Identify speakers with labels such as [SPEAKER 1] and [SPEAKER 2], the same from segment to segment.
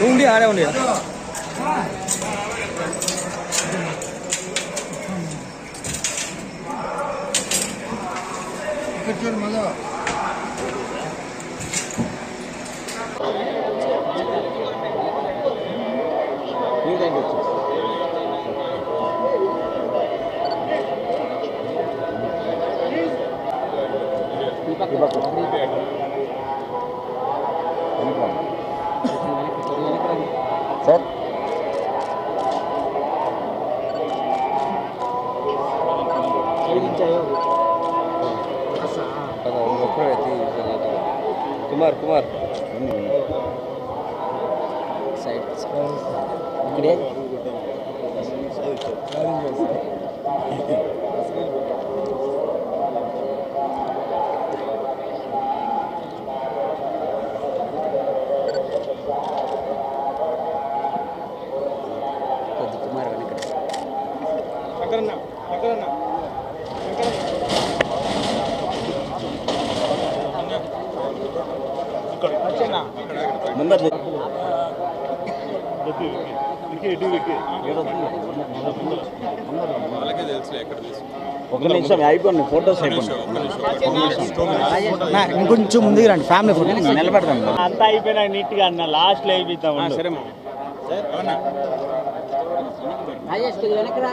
[SPEAKER 1] ઊંડી હારે ઊંડી
[SPEAKER 2] 이밖에
[SPEAKER 1] కుమార్ కుమార్ సైడ్ ఇక్కడే కొద్ది
[SPEAKER 2] ముందర ఒక నిమిషం అయిపోయింది ఫోటోస్ అయిపోయింది
[SPEAKER 1] ఇంకొంచెం ముందుకు రండి ఫ్యామిలీ ఫోటో
[SPEAKER 2] నిలబెడదాం
[SPEAKER 3] అంతా అయిపోయినా నీట్గా అన్న లాస్ట్లో అయిపోతాం
[SPEAKER 1] సరే వెనకరా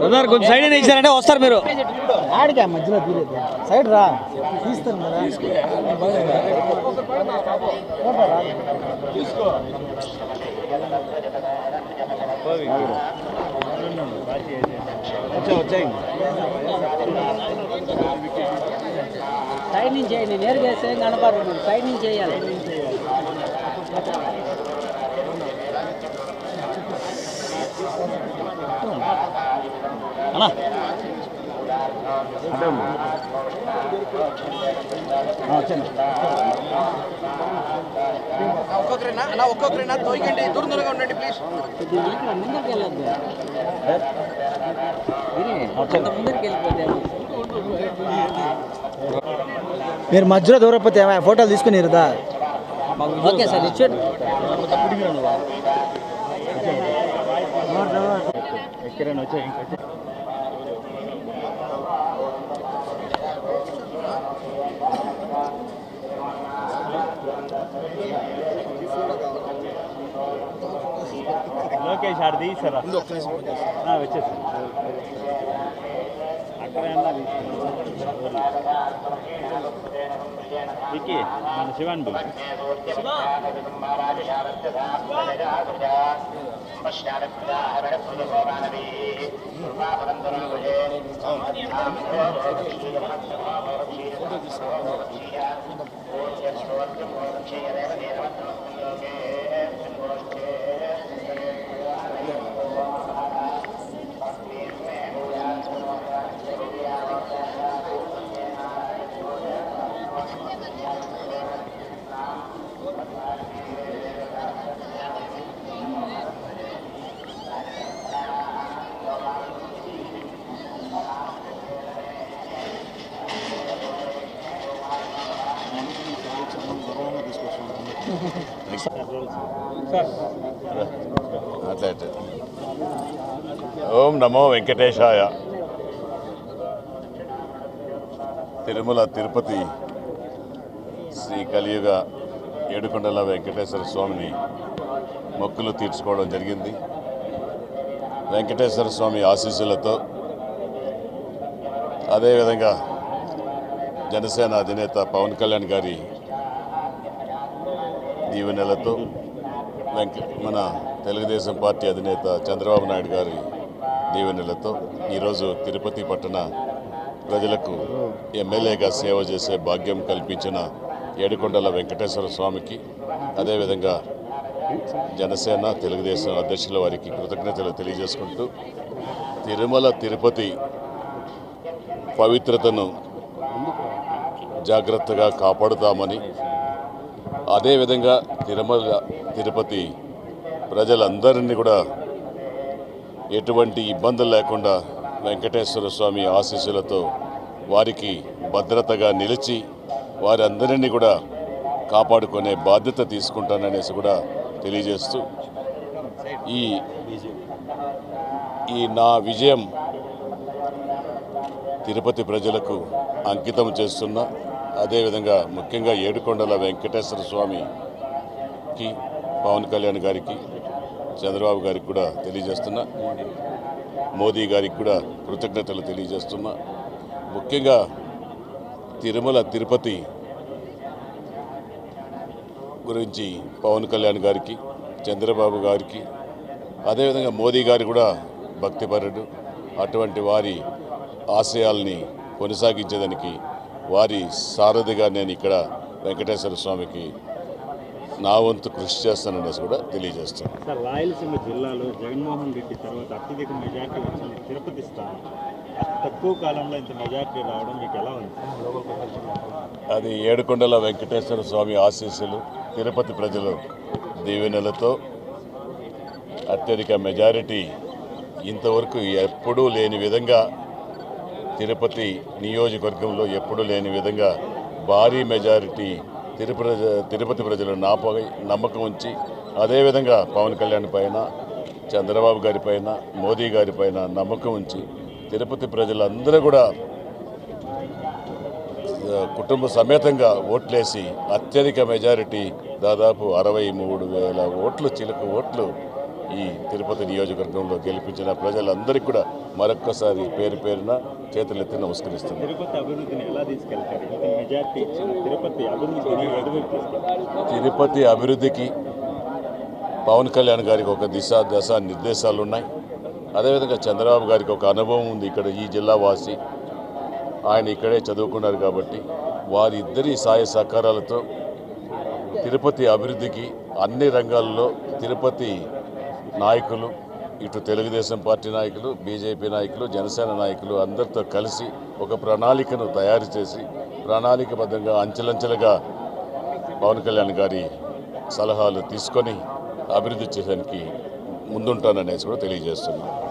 [SPEAKER 1] బ్రదర్ కొంచెం సైడ్ ఇచ్చారంటే వస్తారు మీరు.
[SPEAKER 4] ఆడిగా మధ్యలో తీరేది. సైడ్ రా. తీస్తాను కదా.
[SPEAKER 1] సైడ్ నుంచి చేయండి. నేరుగా వేస్తే కనపడరు. సైడ్ నుంచి చేయాలి.
[SPEAKER 5] ఒక్కొక్కరైనా? అన్న ఒక్కొక్కరైనా? తోయకండి. దూరం దూరంగా ఉండండి ప్లీజ్
[SPEAKER 1] కొద్దిగా వెనక్కి ముందరికి వెళ్ళొద్దు కొంత ముందరికి వెళ్ళిపోతే
[SPEAKER 4] మీరు మధ్యలో దూరపోతే ఏమైనా ఫోటోలు తీసుకుని ఇరుదా?
[SPEAKER 1] ఓకే సార్ ఇచ్చాడు
[SPEAKER 3] ఎక్కడైనా వచ్చాయి ಲೋಕೇಶ್ ಹಾಡ್ದಿ ಈ ಸಲ ಹಾಂ ವೆಚ್ಚ ವಿಕ್ಕಿ ನಾನು ಶಿವನ್ ಬಿ
[SPEAKER 6] ಪಶ್ಚಾತ್ Chega dessa, ఓం నమో వెంకటేశాయ. తిరుమల తిరుపతి శ్రీ కలియుగ ఏడుకొండల వెంకటేశ్వర స్వామిని మొక్కులు తీర్చుకోవడం జరిగింది. వెంకటేశ్వర స్వామి ఆశీస్సులతో అదేవిధంగా జనసేన అధినేత పవన్ కళ్యాణ్ గారి దీవెనలతో వెంక మన తెలుగుదేశం పార్టీ అధినేత చంద్రబాబు నాయుడు గారి దీవెనలతో ఈరోజు తిరుపతి పట్టణ ప్రజలకు ఎమ్మెల్యేగా సేవ చేసే భాగ్యం కల్పించిన ఏడుకొండల వెంకటేశ్వర స్వామికి అదేవిధంగా జనసేన తెలుగుదేశం అధ్యక్షుల వారికి కృతజ్ఞతలు తెలియజేసుకుంటూ తిరుమల తిరుపతి పవిత్రతను జాగ్రత్తగా కాపాడుతామని అదేవిధంగా తిరుమల తిరుపతి ప్రజలందరినీ కూడా ఎటువంటి ఇబ్బందులు లేకుండా వెంకటేశ్వర స్వామి ఆశీస్సులతో వారికి భద్రతగా నిలిచి వారందరినీ కూడా కాపాడుకునే బాధ్యత తీసుకుంటాననేసి కూడా తెలియజేస్తూ ఈ ఈ నా విజయం తిరుపతి ప్రజలకు అంకితం చేస్తున్నా. అదేవిధంగా ముఖ్యంగా ఏడుకొండల వెంకటేశ్వర స్వామికి పవన్ కళ్యాణ్ గారికి చంద్రబాబు గారికి కూడా తెలియజేస్తున్నా. మోదీ గారికి కూడా కృతజ్ఞతలు తెలియజేస్తున్నా. ముఖ్యంగా తిరుమల తిరుపతి గురించి పవన్ కళ్యాణ్ గారికి చంద్రబాబు గారికి అదేవిధంగా మోదీ గారు కూడా భక్తిపరుడు. అటువంటి వారి ఆశయాల్ని కొనసాగించేదానికి వారి సారథిగా నేను ఇక్కడ వెంకటేశ్వర స్వామికి నా వంతు కృషి చేస్తాననేసి కూడా తెలియజేస్తాను.
[SPEAKER 3] రాయలసీమ జిల్లాలో జగన్మోహన్ రెడ్డి తర్వాత అత్యధిక మెజార్టీ వచ్చింది తిరుపతి స్థానం. తక్కువ కాలంలో ఇంత మెజార్టీ రావడం మీకు ఎలా ఉంది?
[SPEAKER 6] అది ఏడుకొండల వెంకటేశ్వర స్వామి ఆశీస్సులు తిరుపతి ప్రజలు దీవెనలతో అత్యధిక మెజారిటీ ఇంతవరకు ఎప్పుడూ లేని విధంగా తిరుపతి నియోజకవర్గంలో ఎప్పుడూ లేని విధంగా భారీ మెజారిటీ తిరుపతి తిరుపతి ప్రజలు నాపై నమ్మకం ఉంచి అదేవిధంగా పవన్ కళ్యాణ్ పైన చంద్రబాబు గారి పైన మోదీ గారి పైన నమ్మకం ఉంచి తిరుపతి ప్రజలందరూ కూడా కుటుంబ సమేతంగా ఓట్లేసి అత్యధిక మెజారిటీ దాదాపు అరవై మూడు వేల ఓట్లు చిలుక ఓట్లు ఈ తిరుపతి నియోజకవర్గంలో గెలిపించిన ప్రజలందరికీ కూడా మరొక్కసారి పేరు పేరున చేతులెత్తి
[SPEAKER 3] తీసుకెళ్తారు?
[SPEAKER 6] తిరుపతి అభివృద్ధికి పవన్ కళ్యాణ్ గారికి ఒక దిశ దశ నిర్దేశాలు ఉన్నాయి. అదేవిధంగా చంద్రబాబు గారికి ఒక అనుభవం ఉంది. ఇక్కడ ఈ జిల్లా వాసి ఆయన ఇక్కడే చదువుకున్నారు కాబట్టి వారిద్దరి సాయ సహకారాలతో తిరుపతి అభివృద్ధికి అన్ని రంగాల్లో తిరుపతి నాయకులు ఇటు తెలుగుదేశం పార్టీ నాయకులు బీజేపీ నాయకులు జనసేన నాయకులు అందరితో కలిసి ఒక ప్రణాళికను తయారు చేసి ప్రణాళికబద్ధంగా అంచెలంచెలుగా పవన్ కళ్యాణ్ గారి సలహాలు తీసుకొని అభివృద్ధి చేయడానికి ముందుంటాననేసి కూడా తెలియజేస్తున్నాను